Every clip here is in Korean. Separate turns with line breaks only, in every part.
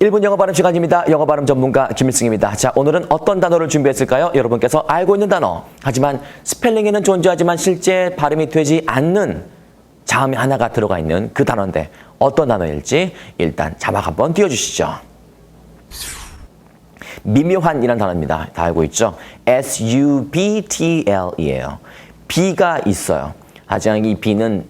1분 영어 발음 시간입니다. 영어 발음 전문가 김일승입니다. 자, 오늘은 어떤 단어를 준비했을까요? 여러분께서 알고 있는 단어. 하지만 스펠링에는 존재하지만 실제 발음이 되지 않는 자음이 하나가 들어가 있는 그 단어인데 어떤 단어일지 일단 자막 한번 띄워주시죠. 미묘한이라는 단어입니다. 다 알고 있죠? S-U-B-T-L이에요. B가 있어요. 하지만 이 B는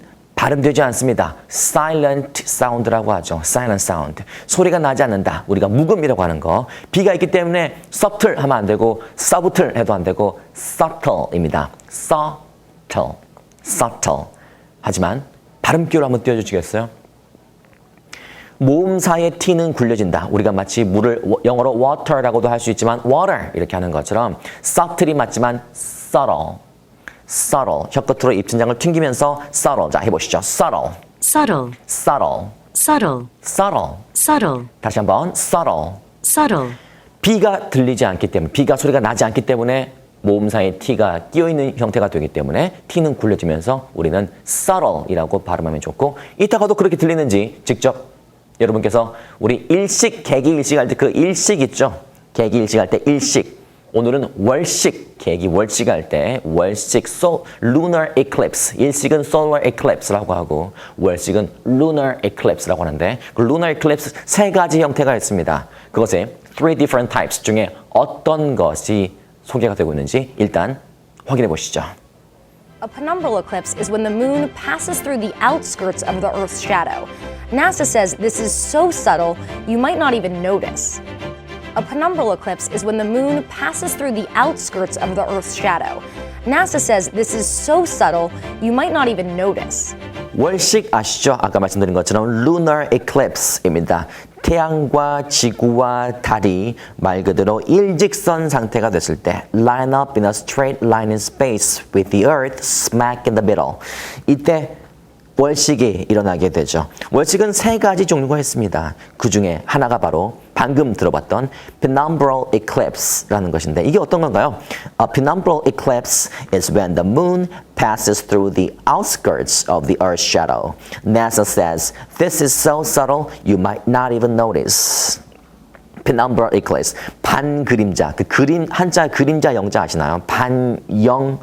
발음되지 않습니다. silent sound라고 하죠. silent sound. 소리가 나지 않는다. 우리가 묵음이라고 하는 거. B가 있기 때문에 subtle 하면 안 되고 subtle 해도 안 되고 subtle입니다. subtle. subtle. 하지만 발음기로 한번 띄워 주시겠어요? 모음사의 T는 굴려진다. 우리가 마치 물을 워- 영어로 water라고도 할 수 있지만 water 이렇게 하는 것처럼 subtle이 맞지만 subtle, subtle. 혀 끝으로 입천장을 튕기면서 subtle. 자 해보시죠. subtle,
subtle,
subtle,
subtle,
subtle.
subtle,
다시 한번 subtle.
subtle,
B가 들리지 않기 때문에 B가 소리가 나지 않기 때문에 모음사의 T가 끼어 있는 형태가 되기 때문에 T는 굴려지면서 우리는 subtle이라고 발음하면 좋고 이따가도 그렇게 들리는지 직접 여러분께서 우리 일식 계기 일식 할 때 그 일식 있죠? 계기 일식 할 때 일식 오늘은 월식 계기 월식 할 때 월식 so lunar eclipse 일식은 solar eclipse라고 하고 월식은 lunar eclipse라고 하는데 그 lunar eclipse 세 가지 형태가 있습니다. 그것의 three different types 중에 어떤 것이 소개가 되고 있는지 일단 확인해 보시죠.
A penumbral eclipse is when the moon passes through the outskirts of the Earth's shadow. NASA says this is so subtle you might not even notice. A penumbral eclipse is when the moon passes through the outskirts of the Earth's shadow. NASA says this is so subtle you might not even notice.
월식 아시죠? 아까 말씀드린 것처럼 lunar eclipse입니다. 태양과 지구와 달이 말 그대로 일직선 상태가 됐을 때 line up in a straight line in space with the earth smack in the middle. 이때 월식이 일어나게 되죠. 월식은 세 가지 종류가 있습니다. 그 중에 하나가 바로 방금 들어봤던 penumbral eclipse라는 것인데 이게 어떤 건가요? A penumbral eclipse is when the moon passes through the outskirts of the Earth's shadow. NASA says this is so subtle you might not even notice. penumbral eclipse 반 그림자 그 그림 한자 그림자 영자 아시나요? 반영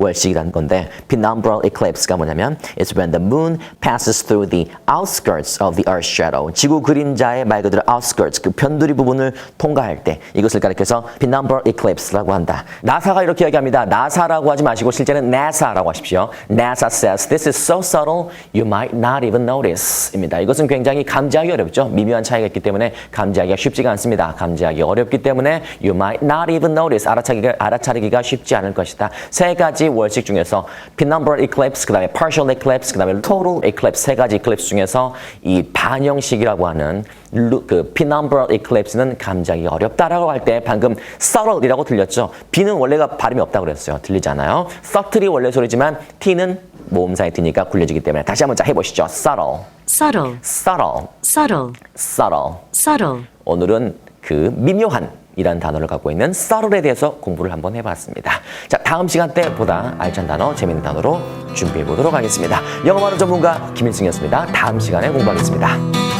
월식이라는 건데 penumbral eclipse가 뭐냐면 it's when the moon passes through the outskirts of the earth's shadow 지구 그림자의 말 그대로 outskirts 그 변두리 부분을 통과할 때 이것을 가리켜서 penumbral eclipse라고 한다. 나사가 이렇게 얘기합니다. 나사라고 하지 마시고 실제는 NASA라고 하십시오. NASA says this is so subtle you might not even notice입니다. 이것은 굉장히 감지하기 어렵죠. 미묘한 차이가 있기 때문에 감지하기가 쉽지가 않습니다. 감지하기 어렵기 때문에 you might not even notice 알아차리기가, 알아차리기가 쉽지 않을 것이다. 세 가지 월식 중에서 penumbral eclipse, 그 다음에 partial eclipse, 그 다음에 total eclipse 세 가지 eclipse 중에서 이 반영식이라고 하는 루- 그 penumbral eclipse는 감지하기 어렵다라고 할 때 방금 subtle이라고 들렸죠. B는 원래가 발음이 없다고 그랬어요. 들리잖아요. subtle이 원래 소리지만 T는 모음사에 T니까 굴려지기 때문에 다시 한번 자 해보시죠. subtle,
subtle,
subtle,
subtle,
subtle.
subtle.
오늘은 그 미묘한 이라는 단어를 갖고 있는 subtle에 대해서 공부를 한번 해봤습니다. 자, 다음 시간 때 보다 알찬 단어, 재밌는 단어로 준비해 보도록 하겠습니다. 영어 발음 전문가 김일승이었습니다. 다음 시간에 공부하겠습니다.